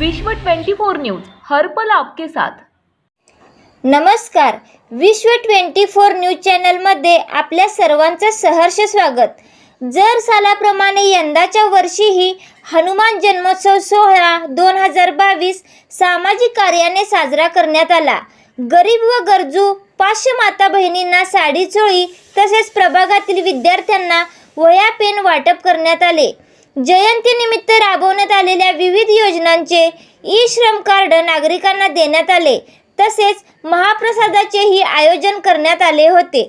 विश्व 24 न्यूज हर पल आपके साथ. नमस्कार. विश्व ट्वेंटी फोर न्यूज चॅनलमध्ये आपल्या सर्वांचं सहर्ष स्वागत. जर सालाप्रमाणे यंदाच्या वर्षीही हनुमान जन्मोत्सव सोहळा दोन हजार बावीस सामाजिक कार्याने साजरा करण्यात आला. गरीब व गरजू पाचशे माता बहिणींना साडी चोळी तसेच प्रभागातील विद्यार्थ्यांना वया पेन वाटप करण्यात आले. जयंतीनिमित्त राबवण्यात आलेल्या विविध योजनांचे ई श्रम कार्ड नागरिकांना देण्यात आले. तसेच महाप्रसादाचेही आयोजन करण्यात आले होते.